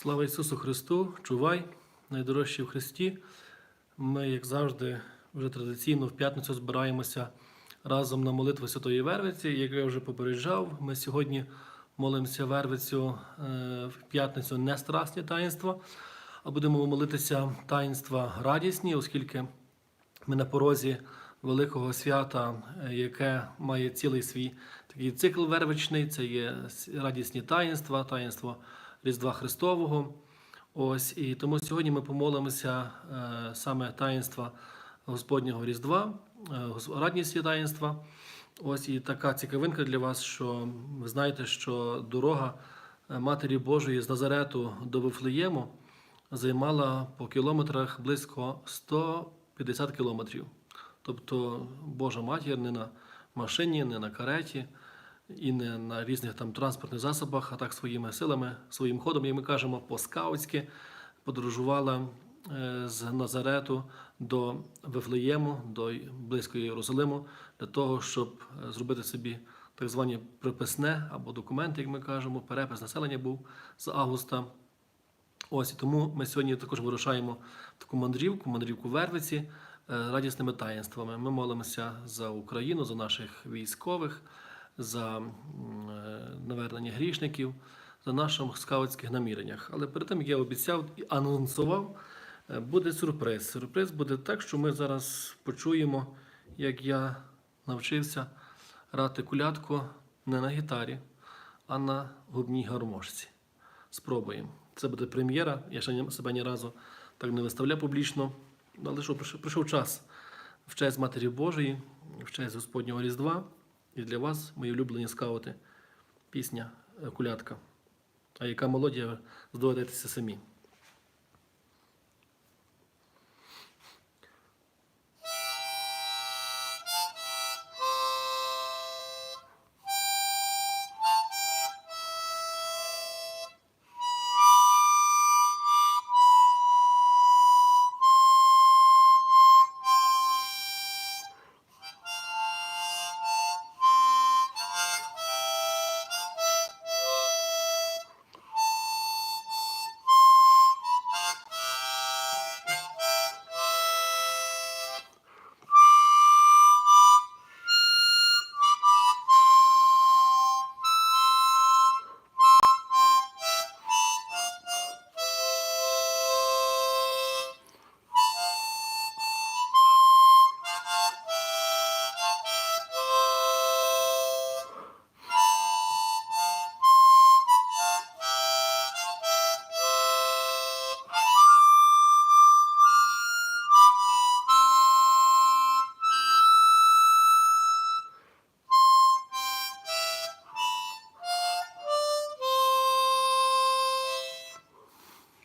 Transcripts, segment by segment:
Слава Ісусу Христу! Чувай, найдорожчі в Христі. Ми, як завжди, вже традиційно в п'ятницю збираємося разом на молитву Святої Вервиці. Як я вже попереджав, ми сьогодні молимося Вервицю е, в п'ятницю не страсні таїнства, а будемо молитися таїнства радісні, оскільки ми на порозі великого свята, е, яке має цілий свій такий цикл вервичний. Це є радісні таїнства, таїнство Різдва Христового. Ось і тому сьогодні ми помолимося е, саме таїнства Господнього Різдва, е, радісні таїнства. Ось і така цікавинка для вас, що ви знаєте, що дорога е, Матері Божої з Назарету до Вифлеєму займала по кілометрах близько 150 кілометрів. Тобто Божа матір не на машині, не на кареті і не на різних там транспортних засобах, а так своїми силами, своїм ходом, як ми кажемо, по-скаутськи подорожувала е, з Назарету до Вифлеєму, до близького Єрусалиму, для того, щоб е, зробити собі так звані приписне або документи, як ми кажемо, перепис населення був з августа. Ось і тому ми сьогодні також вирушаємо таку мандрівку, мандрівку Вервиці е, радісними таїнствами. Ми молимося за Україну, за наших військових, за е, навернення грішників, за наших скаутських наміреннях. Але перед тим, як я обіцяв і анонсував, е, буде сюрприз. Сюрприз буде так, що ми зараз почуємо, як я навчився грати кулятку не на гітарі, а на губній гармошці. Спробуємо. Це буде прем'єра. Я ще себе ні разу так не виставляв публічно. Але що, прийшов, прийшов час в честь Матері Божої, в честь Господнього Різдва. І для вас, мої улюблені скаути, пісня е, Кулятка. А яка мелодія, здогадайтеся самі.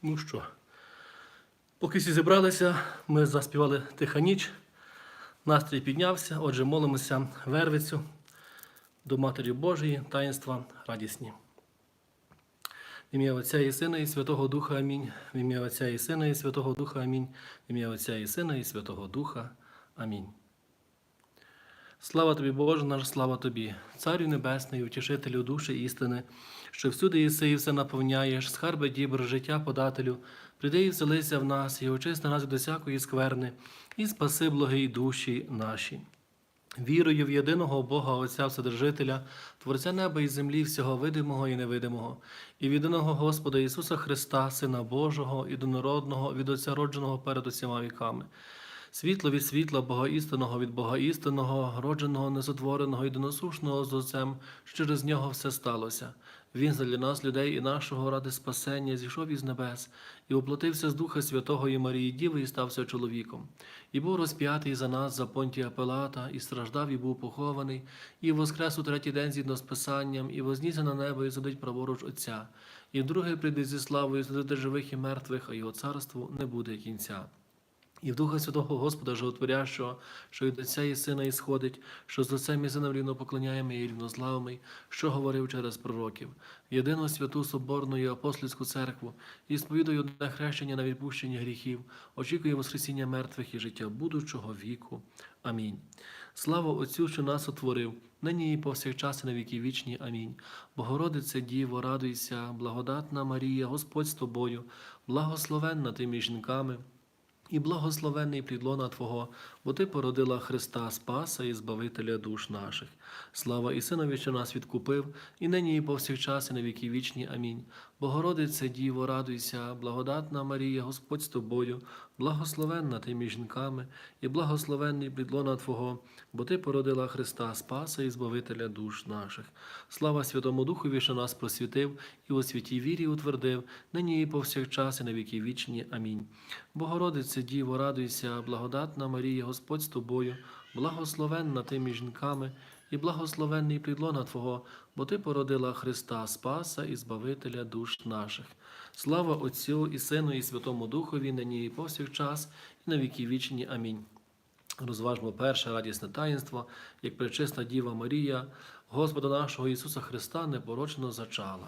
Ну що, поки всі зібралися, ми заспівали тиха ніч, настрій піднявся. Отже, молимося Вервицю до Матері Божої, таїнства радісні. В ім'я Отця і Сина і Святого Духа Амінь. В ім'я Отця і Сина і Святого Духа Амінь. В ім'я Отця і Сина і Святого Духа. Амінь. Слава тобі, Боже наш, слава тобі, Царю Небесний, утішителю душі істини, що всюди єси і все наповняєш, скарби дібр, життя подателю, прийди і вселися в нас, і очисти нас від усякої скверни, і спаси благі душі наші. Вірую в єдиного Бога Отця Вседержителя, Творця неба і землі, всього видимого і невидимого, і в єдиного Господа Ісуса Христа, Сина Божого, єдинородного, від Отця родженого перед усіма віками. Світло від світла, Бога істинного від Бога істинного, родженого, незатвореного, єдиносушного з Отцем, що через нього все сталося. Він для нас, людей і нашого ради спасення, зійшов із небес і оплатився з Духа Святого і Марії Діви і стався чоловіком. І був розп'ятий за нас за понтія Пилата, і страждав, і був похований, і воскрес у третій день згідно з Писанням, і вознісся на небо, і сидить праворуч Отця. І вдруге прийде зі славою судити живих і мертвих, а його царству не буде кінця. І в Духа Святого Господа Животворящого, що від Отця і Сина ісходить, що з Отцем і Сином рівно поклоняємо і рівно славимо, що говорив через пророків, єдину святу Соборну і апостольську церкву, і сповідує одне хрещення на відпущення гріхів, очікує Воскресіння мертвих і життя будучого віку. Амінь. Слава Отцю, що нас утворив, нині і повсякчас і на віки вічні. Амінь. Богородице Діво, радуйся, благодатна Марія, Господь з тобою, благословенна ти між жінками. І благословений плідлона Твого, бо Ти породила Христа Спаса і Збавителя душ наших. Слава і Синові, що нас відкупив, і нині, і повсякчас, і на віки вічні. Амінь. Богородице Діво, радуйся, благодатна Марія, Господь з тобою, благословенна ти між жінками, і благословенний плідлона Твого, бо Ти породила Христа Спаса і Збавителя душ наших. Слава Святому Духові, що нас просвітив, і у святій вірі утвердив, нині і повсякчас, і на віки вічні. Амінь. Богородице Діво, радуйся, благодатна Марія, Господь з тобою, благословенна ти між жінками, і благословенний плідлона Твого, бо Ти породила Христа Спаса і Збавителя душ наших. Слава Отцю і Сину, і Святому Духові, нині і повсякчас, і на віки вічні. Амінь. Розважмо перше радісне таїнство, як пречисна Діва Марія, Господа нашого Ісуса Христа непорочно зачала.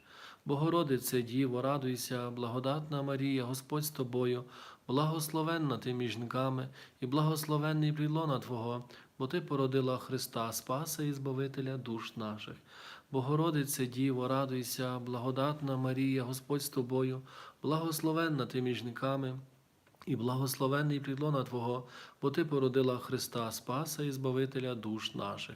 Богородице Діво, радуйся, благодатна Марія, Господь з тобою, благословенна ти між жінками, і благословенний плідлона Твого, бо ти породила Христа Спаса і Збавителя душ наших. Богородице Діво, радуйся, благодатна Марія, Господь з тобою, благословенна ти між жінками, і благословенний плідлона Твого, бо ти породила Христа Спаса і Збавителя душ наших.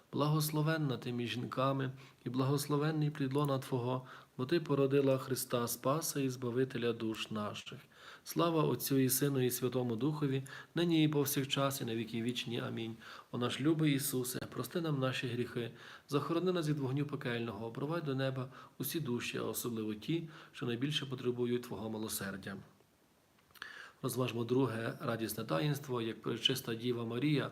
благословенна ти між жінками, і благословенний плідлона Твого, бо ти породила Христа Спаса і Збавителя душ наших. Слава Отцю і Сину, і Святому Духові, нині і повсякчас, і на віки вічні. Амінь. О наш любий Ісусе, прости нам наші гріхи, захорони нас від вогню пекельного, провадь до неба усі душі, а особливо ті, що найбільше потребують Твого милосердя. Розважмо друге радісне таїнство, як пречиста Діва Марія,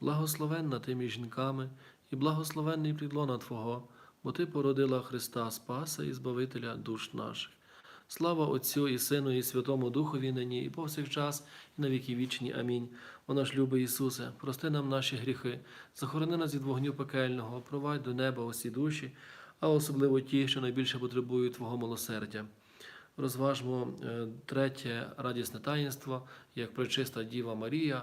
благословенна ти між жінками, і благословенний підлона Твого, бо Ти породила Христа Спаса і Збавителя душ наших. Слава Отцю і Сину, і Святому Духові нині, і повсякчас, і на віки вічні. Амінь. О наш любий Ісусе, прости нам наші гріхи, захорони нас від вогню пекельного, провадь до неба усі душі, а особливо ті, що найбільше потребують Твого милосердя. Розважмо е, третє радісне таїнство, як пречиста Діва Марія,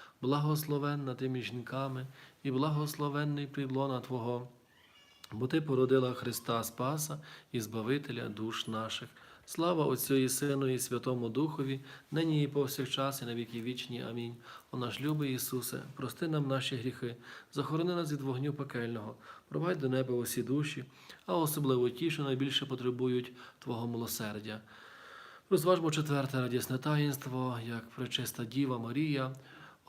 благословенна ти між жінками, і благословенний підлона Твого, бо Ти породила Христа Спаса і Збавителя душ наших. Слава Отцю і Сину, і Святому Духові, нині і повсякчас, і на віки вічні. Амінь. О наш любий Ісусе, прости нам наші гріхи, захорони нас від вогню пекельного, провадь до неба усі душі, а особливо ті, що найбільше потребують Твого милосердя. Розважмо четверте радісне таїнство, як пречиста Діва Марія,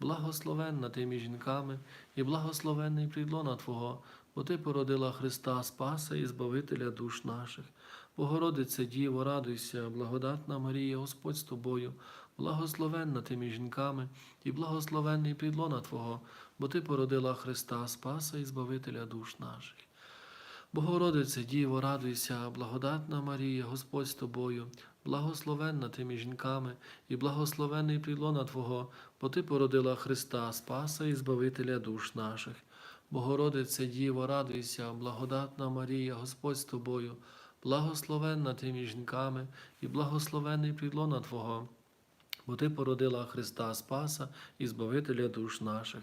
благословенна ти між жінками, і благословенний плідлона Твого, бо Ти породила Христа Спаса і Збавителя душ наших. Богородице Діво, радуйся, благодатна Марія, Господь з тобою, благословенна ти між жінками, і благословенний плідлона Твого, бо Ти породила Христа Спаса і Збавителя душ наших. Богородице Діво, радуйся, благодатна Марія, Господь з тобою, благословенна ти між жінками, і благословенний плідлона Твого, бо Ти породила Христа, Спаса і Збавителя душ наших. Богородице Діво, радуйся, благодатна Марія, Господь з тобою, благословенна ти між жінками, і благословенний плідлона Твого, бо Ти породила Христа Спаса і Збавителя душ наших.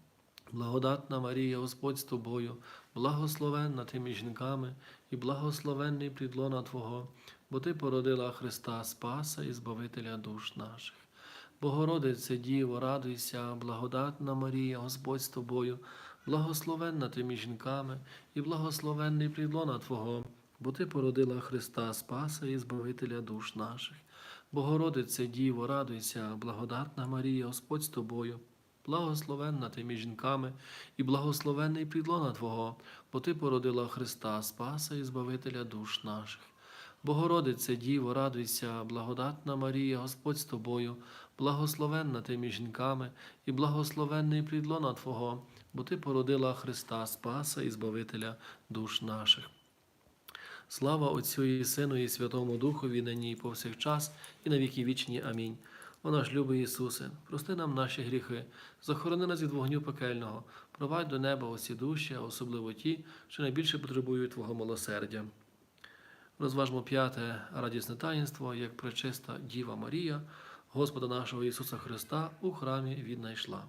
благодатна Марія, Господь з тобою, благословенна ти між жінками, і благословенний плідлона Твого, бо Ти породила Христа Спаса і Збавителя душ наших. Богородице Діво, радуйся, благодатна Марія, Господь з тобою, благословенна ти між жінками, і благословенний плідлона Твого, бо Ти породила Христа Спаса і Збавителя душ наших. Богородице Діво, радуйся, благодатна Марія, Господь з тобою, благословенна ти між жінками, і благословенний плідлона Твого, бо Ти породила Христа Спаса і Збавителя душ наших. Богородице Діво, радуйся, благодатна Марія, Господь з тобою, благословенна ти між жінками, і благословенний плідлона Твого, бо Ти породила Христа Спаса і Збавителя душ наших. Слава Отцю і Сину, і Святому Духові, нині і повсякчас, і на віки вічні. Амінь. О наш любий Ісусе, прости нам наші гріхи, захорони нас від вогню пекельного, провадь до неба усі душі, а особливо ті, що найбільше потребують Твого милосердя. Розважмо п'яте радісне таїнство, як пречиста Діва Марія, Господа нашого Ісуса Христа у храмі віднайшла.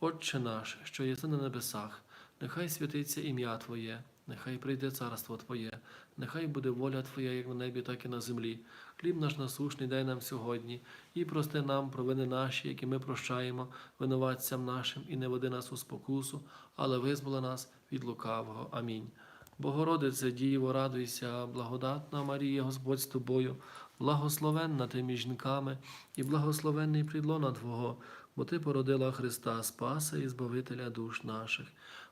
Отче наш, що єси на небесах, нехай святиться ім'я Твоє, нехай прийде царство Твоє, нехай буде воля Твоя, як на небі, так і на землі. Хліб наш насушний дай нам сьогодні, і прости нам провини наші, які ми прощаємо винуватцям нашим, і не веди нас у спокусу, але визволи нас від лукавого. Амінь. Богородице Діво, радуйся, благодатна Марія, Господь з тобою, благословенна ти між жінками, і благословенний плідлона Твого, бо Ти породила Христа Спаса і Збавителя душ наших.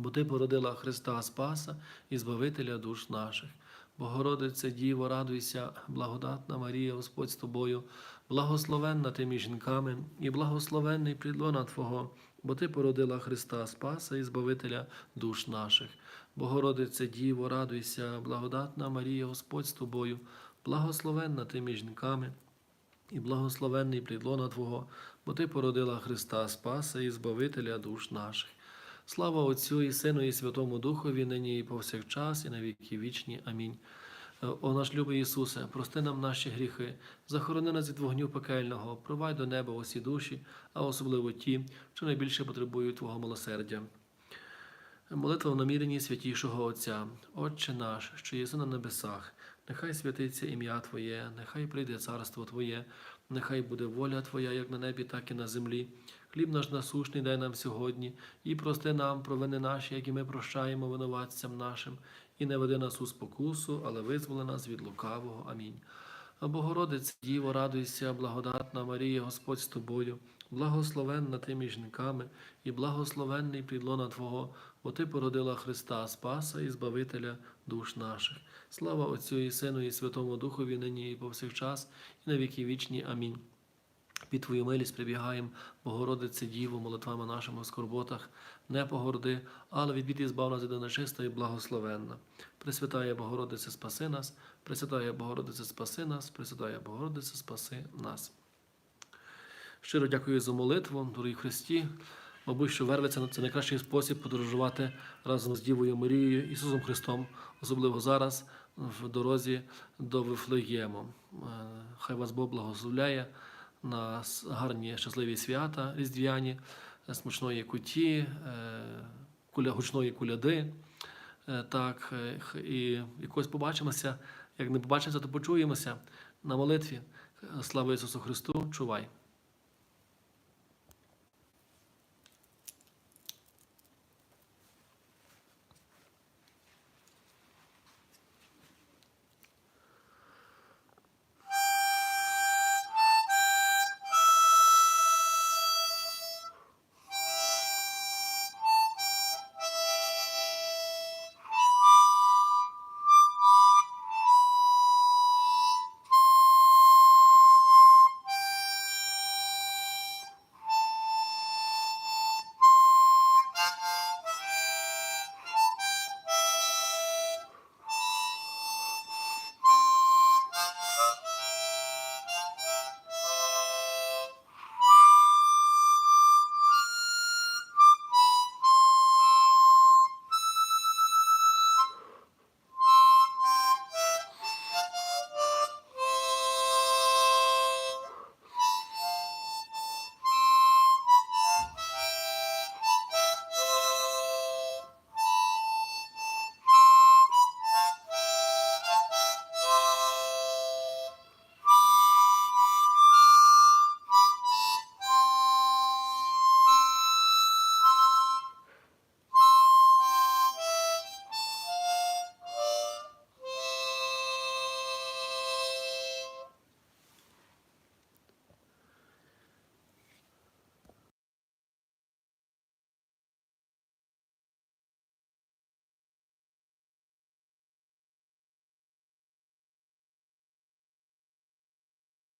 бо Ти породила Христа Спаса і Збавителя душ наших. Богородице Діво, радуйся, благодатна Марія, Господь з тобою, благословенна ти між жінками, і благословенний підлона Твого, бо Ти породила Христа Спаса і Збавителя душ наших. Богородице Діво, радуйся, благодатна Марія, Господь з тобою, благословенна ти між жінками, і благословенний плідлона Твого, бо Ти породила Христа Спаса і Збавителя душ наших. Слава Отцю і Сину, і Святому Духові, нині і повсякчас, і на віки вічні. Амінь. Е, О наш любий Ісусе, прости нам наші гріхи, захорони нас від вогню пекельного, провай до неба усі душі, а особливо ті, що найбільше потребують Твого милосердя. Молитва в наміренні святішого Отця, Отче наш, що єси на небесах, нехай святиться ім'я Твоє, нехай прийде царство Твоє, нехай буде воля Твоя, як на небі, так і на землі. Хліб наш насушний дай нам сьогодні, і прости нам провини наші, які ми прощаємо винуватцям нашим, і не веди нас у спокусу, але визволи нас від лукавого. Амінь. Богородице, Діво, радуйся, благодатна Марія, Господь з тобою, благословенна ти між жінками, і благословенний підлона Твого, бо Ти породила Христа, Спаса і Збавителя душ наших. Слава Отцю і Сину, і Святому Духові, нині і повсякчас, і на віки вічні. Амінь. Під Твою милість прибігаємо, Богородице Діво, молитвами нашими в скорботах, не погорди, але від біди збав нас і нечиста і благословенна. Пресвятає Богородице, спаси нас, Пресвятає Богородице, спаси нас, Пресвятає Богородице, спаси нас. Щиро дякую за молитву, дорогі Христі. Мабуть, що вервиця це найкращий спосіб подорожувати разом з Дівою Марією, Ісусом Христом, особливо зараз в дорозі до Вифлеєму. Е, Хай вас Бог благословляє на гарні щасливі свята різдвяні, е, смачної куті, е, куля, гучної куляди. Е, Так, і якось побачимося. Як не побачимося, то почуємося на молитві. Слава Ісусу Христу! Чувай!